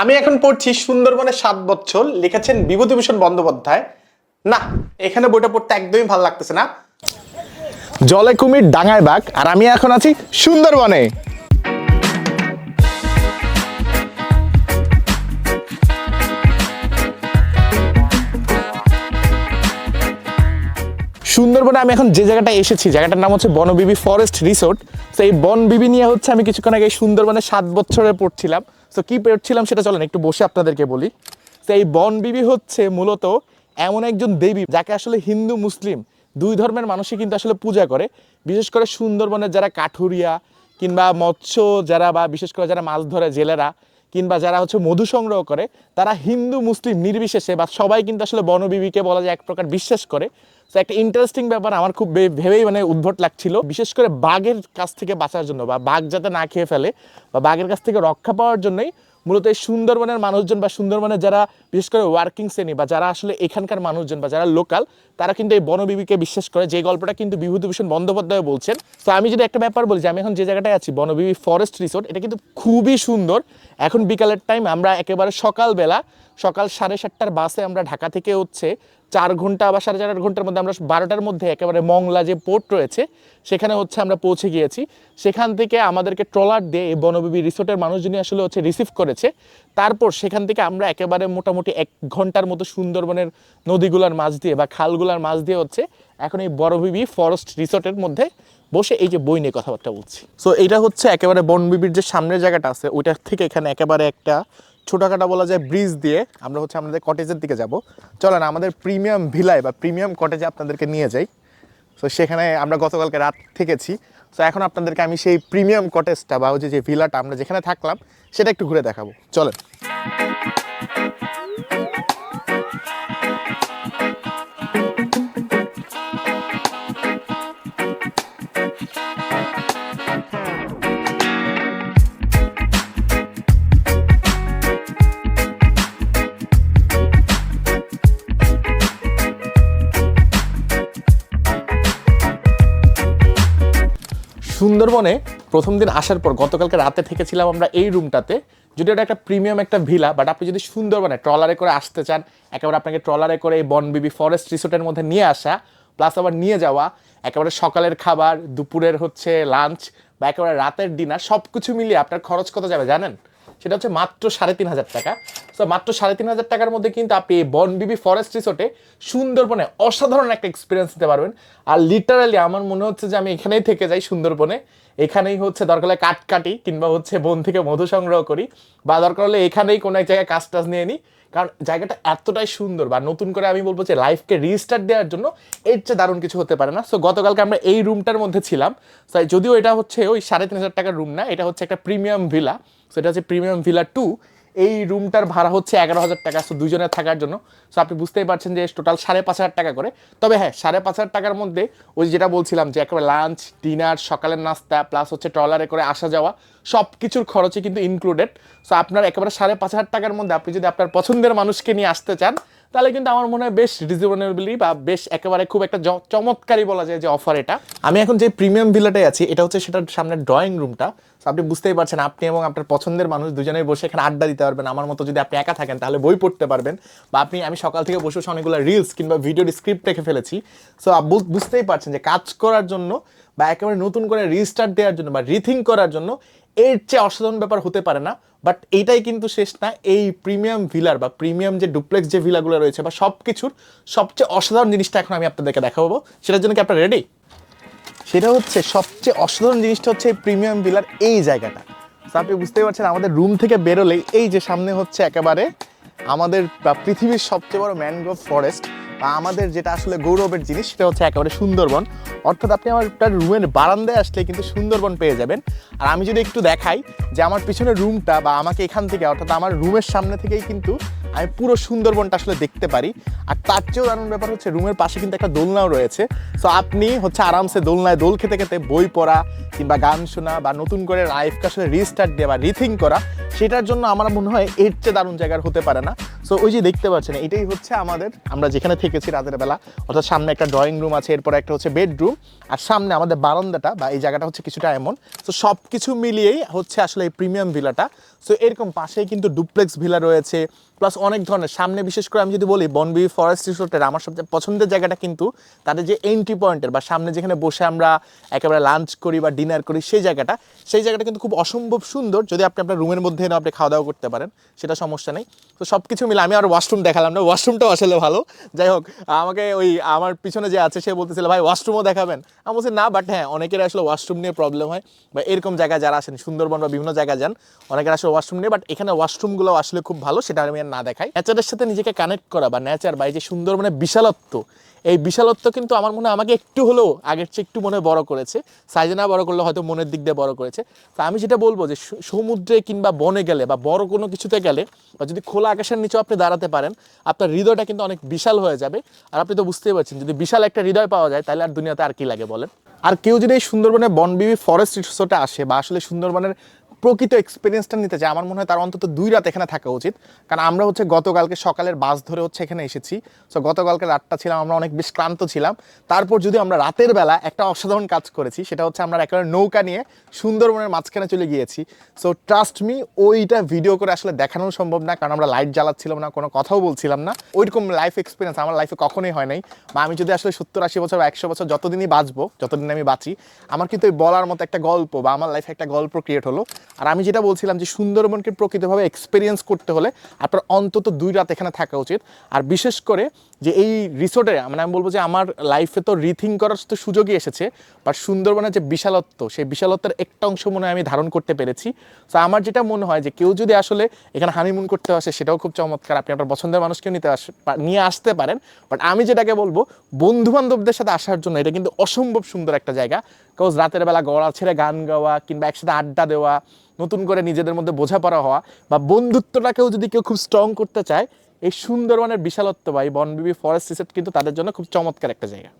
আমি এখন পড়ছি সুন্দরবনের সাত বছর লিখেছেন বিভূতিভূষণ বন্দ্যোপাধ্যায়। না, এখানে বইটা পড়তে একদমই ভালো লাগতেছে না। জলে কুমির ডাঙায় বাঘ, আর আমি এখন আছি সুন্দরবনে। সুন্দরবনে আমি এখন যে জায়গাটা এসেছি, জায়গাটার নাম হচ্ছে বনবিবি ফরেস্ট রিসোর্ট। তো এই বনবিবি নিয়ে হচ্ছে আমি কিছুক্ষণ আগে সুন্দরবনে সাত বছরে পড়ছিলাম। তো কি পেরছিলাম সেটা চলেন, একটু বসে আপনাদেরকে বলি। তো এই বনবিবি হচ্ছে মূলত এমন একজন দেবী যাকে আসলে হিন্দু, মুসলিম দুই ধর্মের মানুষই কিন্তু আসলে পূজা করে। বিশেষ করে সুন্দরবনের যারা কাঠুরিয়া কিংবা মৎস্য যারা বা বিশেষ করে যারা মাছ ধরে জেলেরা কিংবা যারা হচ্ছে মধু সংগ্রহ করে, তারা হিন্দু, মুসলিম নির্বিশেষে বা সবাই কিন্তু আসলে বনবিবিকে বলা যায় এক প্রকার বিশ্বাস করে। তো একটা ইন্টারেস্টিং ব্যাপার আমার খুব ভেবেই মানে উদ্ভট লাগছিল। বিশেষ করে বাঘের কাছ থেকে বাঁচার জন্য বা বাঘ যাতে না খেয়ে ফেলে বা বাঘের কাছ থেকে রক্ষা পাওয়ার জন্যই মূলত এই সুন্দরবনের মানুষজন বা সুন্দরবনের যারা, বিশেষ করে ওয়ার্কিং শ্রেণি বা যারা আসলে এখানকার মানুষজন বা যারা লোকাল তারা কিন্তু এই বনবিবিকে বিশ্বাস করে। যে গল্পটা কিন্তু বিভূতিভূষণ বন্দ্যোপাধ্যায় বলছেন। তো আমি যদি একটা ব্যাপার বলি যে আমি এখন যে জায়গাটায় আছি বনবিবি ফরেস্ট রিসোর্ট এটা কিন্তু খুবই সুন্দর। এখন বিকালের টাইম আমরা একেবারে সকালবেলা, সকাল সাড়ে সাতটার বাসে আমরা ঢাকা থেকে হচ্ছে চার ঘণ্টা বা সাড়ে চার ঘণ্টার মধ্যে আমরা বারোটার মধ্যে একেবারে মংলা যে পোর্ট রয়েছে, সেখানে হচ্ছে আমরা পৌঁছে গিয়েছি। সেখান থেকে আমাদেরকে ট্রলার দিয়ে এই বনবিবি রিসোর্টের মানুষজনই আসলে হচ্ছে রিসিভ করেছে। তারপর সেখান থেকে আমরা একেবারে মোটামুটি এক ঘণ্টার মতো সুন্দরবনের নদীগুলার মাছ দিয়ে বা খালগুলার মাছ দিয়ে হচ্ছে এখন এই বনবিবি ফরেস্ট রিসোর্টের মধ্যে বসে এই যে বই নিয়ে কথাবার্তা বলছি। সো এটা হচ্ছে একেবারে বনবিবির যে সামনের জায়গাটা আছে, ওইটার থেকে এখানে একেবারে একটা ছোটখাটো বলা যায় ব্রিজ দিয়ে আমরা হচ্ছে আমাদের কটেজের দিকে যাব। চলেন, আমাদের প্রিমিয়াম ভিলায় বা প্রিমিয়াম কটেজে আপনাদেরকে নিয়ে যাই। তো সেখানে আমরা গতকালকে রাত থেকেছি। তো এখন আপনাদেরকে আমি সেই প্রিমিয়াম কটেজটা বা হচ্ছে যে ভিলাটা আমরা যেখানে থাকলাম, সেটা একটু ঘুরে দেখাবো। চলেন। সুন্দরবনে প্রথম দিন আসার পর গতকালকে রাতে থেকেছিলাম আমরা এই রুমটাতে। যদি ওটা একটা প্রিমিয়াম একটা ভিলা বাট আপনি যদি সুন্দরবনে ট্রলারে করে আসতে চান, একেবারে আপনাকে ট্রলারে করে এই বনবিবি ফরেস্ট রিসোর্টের মধ্যে নিয়ে আসা প্লাস আবার নিয়ে যাওয়া, একেবারে সকালের খাবার, দুপুরের হচ্ছে লাঞ্চ বা একেবারে রাতের ডিনার সব কিছু মিলিয়ে আপনার খরচ কত যাবে জানেন? সেটা হচ্ছে মাত্র সাড়ে তিন হাজার টাকা। সো মাত্র সাড়ে তিন হাজার টাকার মধ্যে কিন্তু আপনি এই বনবিবি ফরেস্ট রিসোর্টে সুন্দরবনে অসাধারণ একটা এক্সপিরিয়েন্স দিতে পারবেন। আর লিটারালি আমার মনে হচ্ছে যে আমি এখানেই থেকে যাই সুন্দরবনে। এখানেই হচ্ছে দরকার হলে কাঠ কাটি কিংবা হচ্ছে বন থেকে মধু সংগ্রহ করি। বা দরকার হলে এখানেই কোনো এক জায়গায় কাজ টাজ নিয়ে নিই কারণ জায়গাটা এতটাই সুন্দর বা নতুন করে আমি বলব যে লাইফকে রিস্টার্ট দেওয়ার জন্য এর চেয়ে দারুণ কিছু হতে পারে না। সো গতকালকে আমরা এই রুমটার মধ্যে ছিলাম। যদিও এটা হচ্ছে ওই সাড়ে তিন হাজার টাকার রুম না, এটা হচ্ছে একটা প্রিমিয়াম ভিলা সো এটা হচ্ছে প্রিমিয়াম ভিলা টু এই রুমটার ভাড়া হচ্ছে এগারো হাজার টাকা সো দুজনে থাকার জন্য। সো আপনি বুঝতেই পারছেন যে টোটাল সাড়ে পাঁচ হাজার টাকা করে। তবে হ্যাঁ সাড়ে পাঁচ হাজার টাকার মধ্যে ওই যেটা বলছিলাম যে একেবারে লাঞ্চ ডিনার সকালের নাস্তা প্লাস হচ্ছে ট্রলারে করে আসা যাওয়া সব কিছুর খরচই কিন্তু ইনক্লুডেড সো আপনার একেবারে সাড়ে পাঁচ হাজার টাকার মধ্যে আপনি যদি আপনার পছন্দের মানুষকে নিয়ে আসতে চান তাহলে কিন্তু আমার মনে হয় বেশ রিজনেবলি বা বেশ একেবারে খুব একটা চমৎকারই বলা যায় যে অফার এটা। আমি এখন যে প্রিমিয়াম ভিলাটাই আছি, এটা হচ্ছে সেটার সামনে ড্রয়িং রুমটা আপনি বুঝতেই পারছেন, আপনি এবং আপনার পছন্দের মানুষ দুজনেই বসে এখানে আড্ডা দিতে পারবেন। আমার মতো যদি আপনি একা থাকেন, তাহলে বই পড়তে পারবেন। বা আপনি, আমি সকাল থেকে বসে বসে অনেকগুলো রিলস কিংবা ভিডিওর স্ক্রিপ্ট রেখে ফেলেছি। সো বুঝতেই পারছেন যে কাজ করার জন্য বা একেবারে নতুন করে রিস্টার্ট দেওয়ার জন্য বা রিথিঙ্ক করার জন্য এর চেয়ে অসাধারণ ব্যাপার হতে পারে না বাট এইটাই কিন্তু শেষ না। এই প্রিমিয়াম ভিলার বা প্রিমিয়াম যে ডুপ্লেক্স যে ভিলাগুলো রয়েছে বা সব কিছুর সবচেয়ে অসাধারণ জিনিসটা এখন আমি আপনাদেরকে দেখাবো। সেটার জন্য কি আপনারা রেডি সেটা হচ্ছে সবচেয়ে অসাধারণ জিনিসটা হচ্ছে এই প্রিমিয়াম ভিলার এই জায়গাটা। আপনি বুঝতেই পারছেন, আমাদের রুম থেকে বেরোলেই এই যে সামনে হচ্ছে একেবারে আমাদের পৃথিবীর সবচেয়ে বড় ম্যানগ্রোভ ফরেস্ট বা আমাদের যেটা আসলে গৌরবের জিনিস সেটা হচ্ছে একেবারে সুন্দরবন। অর্থাৎ আপনি আমার রুমের বারান্দায় আসলে কিন্তু সুন্দরবন পেয়ে যাবেন। আর আমি যদি একটু দেখাই যে আমার পিছনের রুমটা বা আমাকে এখান থেকে অর্থাৎ আমার রুমের সামনে থেকেই কিন্তু আমি পুরো সুন্দরবনটা আসলে দেখতে পারি। আর তার চেয়েও দারুণ ব্যাপার হচ্ছে রুমের পাশে কিন্তু একটা দোলনাও রয়েছে। সো আপনি হচ্ছে আরামসে দোলনায় দোল খেতে খেতে বই পড়া কিংবা গান শোনা বা নতুন করে লাইফকে আসলে রিস্টার্ট দেওয়া রিথিং করা, সেটার জন্য আমার মনে হয় এর চেয়ে দারুণ জায়গার হতে পারে না। সো ওই যে দেখতে পাচ্ছেন, এটাই হচ্ছে আমাদের, আমরা যেখানে থেকেছি রাতের বেলা, অর্থাৎ সামনে একটা ড্রয়িং রুম আছে, এরপর একটা হচ্ছে বেডরুম আর সামনে আমাদের বারান্দাটা, বা এই জায়গাটা হচ্ছে কিছুটা এমন। সো সব কিছু মিলিয়েই হচ্ছে আসলে এই প্রিমিয়াম ভিলাটা সো এরকম পাশেই কিন্তু ডুপ্লেক্স ভিলা রয়েছে প্লাস অনেক ধরনের। সামনে বিশেষ করে আমি যদি বলি বনবি ফরেস্ট রিসোর্টের আমার সবচেয়ে পছন্দের জায়গাটা কিন্তু তাদের যে এন্ট্রি পয়েন্টের বা সামনে যেখানে বসে আমরা একেবারে লাঞ্চ করি বা ডিনার করি, সেই জায়গাটা। সেই জায়গাটা কিন্তু খুব অসম্ভব সুন্দর। যদি আপনি আপনার রুমের মধ্যে এনে আপনি খাওয়া দাওয়া করতে পারেন, সেটা সমস্যা নেই। তো সব কিছু মিলে আমি আর ওয়াশরুম দেখালাম না ওয়াশরুমটাও আসলে ভালো। যাই হোক, আমাকে ওই আমার পিছনে যে আছে, সে বলতেছিল, ভাই ওয়াশরুমও দেখাবেন। আমি বলছি, না বাট হ্যাঁ অনেকের আসলে ওয়াশরুম নিয়ে প্রবলেম হয় বা এরকম জায়গায় যারা আসেন সুন্দরবন বা বিভিন্ন জায়গায় যান, অনেকের আসলে ওয়াশরুম নেই বাট এখানে ওয়াশরুমগুলো আসলে খুব ভালো, সেটা আমি না দেখাই। নেচারের সাথে নিজেকে কানেক্ট করা বা ন্যাচার বা এই যে সুন্দরবনের বিশালত্ব, এই বিশালত্ব কিন্তু আমার মনে আমাকে একটু হলেও আগের চেয়ে একটু মনে বড় করেছে। সাইজে না বড় করলে হয়তো মনের দিক দিয়ে বড় করেছে। তো আমি যেটা বলব যে সমুদ্রে কিংবা বনে গেলে বা বড় কোনো কিছুতে গেলে বা যদি খোলা আকাশের নিচেও আপনি দাঁড়াতে পারেন, আপনার হৃদয়টা কিন্তু অনেক বিশাল হয়ে যাবে। আর আপনি তো বুঝতেই পারছেন, যদি বিশাল একটা হৃদয় পাওয়া যায়, তাহলে আর দুনিয়াতে আর কি লাগে বলেন? আর কেউ যদি এই সুন্দরবনে বনবিবি ফরেস্ট রিসোর্টে আসে বা আসলে সুন্দরবনের প্রকৃত এক্সপিরিয়েন্সটা নিতে চায় আমার মনে হয় তার অন্তত দুই রাত এখানে থাকা উচিত। কারণ আমরা হচ্ছে গতকালকে সকালের বাস ধরে হচ্ছে এখানে এসেছি। সো গতকালকে রাতটা ছিলাম, আমরা অনেক বেশ ক্লান্ত ছিলাম। তারপর যদি আমরা রাতের বেলা একটা অসাধারণ কাজ করেছি, সেটা হচ্ছে আমরা একেবারে নৌকা নিয়ে সুন্দরবনের মাঝখানে চলে গিয়েছি। সো ট্রাস্ট মি ওইটা ভিডিও করে আসলে দেখানো সম্ভব না। কারণ আমরা লাইট জ্বালাচ্ছিলাম না, কোনো কথাও বলছিলাম না। ওইরকম লাইফ এক্সপিরিয়েন্স আমার লাইফে কখনোই হয় নাই। বা আমি যদি আসলে সত্তর, আশি বছর বা একশো বছর যতদিনই বাঁচবো, যতদিন আমি বাঁচি, আমার কিন্তু বলার মতো একটা গল্প বা আমার লাইফে একটা গল্প ক্রিয়েট হলো। আর আমি যেটা বলছিলাম যে সুন্দরবনকে প্রকৃতভাবে এক্সপিরিয়েন্স করতে হলে আপনার অন্তত দুই রাত এখানে থাকা উচিত। আর বিশেষ করে যে এই রিসোর্টে মানে আমি বলব যে আমার লাইফে তো রিথিং করার তো সুযোগই এসেছে বাট সুন্দরবনের যে বিশালত্ব, সেই বিশালত্বের একটা অংশ মনে হয় আমি ধারণ করতে পেরেছি। তো আমার যেটা মনে হয় যে কেউ যদি আসলে এখানে হানিমুন করতে আসে, সেটাও খুব চমৎকার। আপনি আপনার পছন্দের মানুষকেও নিতে আস নিয়ে আসতে পারেন বাট আমি যেটাকে বলব বন্ধু বান্ধবদের সাথে আসার জন্য এটা কিন্তু অসম্ভব সুন্দর একটা জায়গা। কারণ রাতের বেলা গড়া ছেড়ে গান গাওয়া কিংবা একসাথে আড্ডা দেওয়া, নতুন করে নিজেদের মধ্যে বোঝাপড়া হওয়া বা বন্ধুত্বটাকেও যদি কেউ খুব স্ট্রং করতে চায়, এই সুন্দরবনের বিশালত্ব বা এই বনবিবি ফরেস্ট রিসেপ্ট কিন্তু তাদের জন্য খুব চমৎকার একটা জায়গা।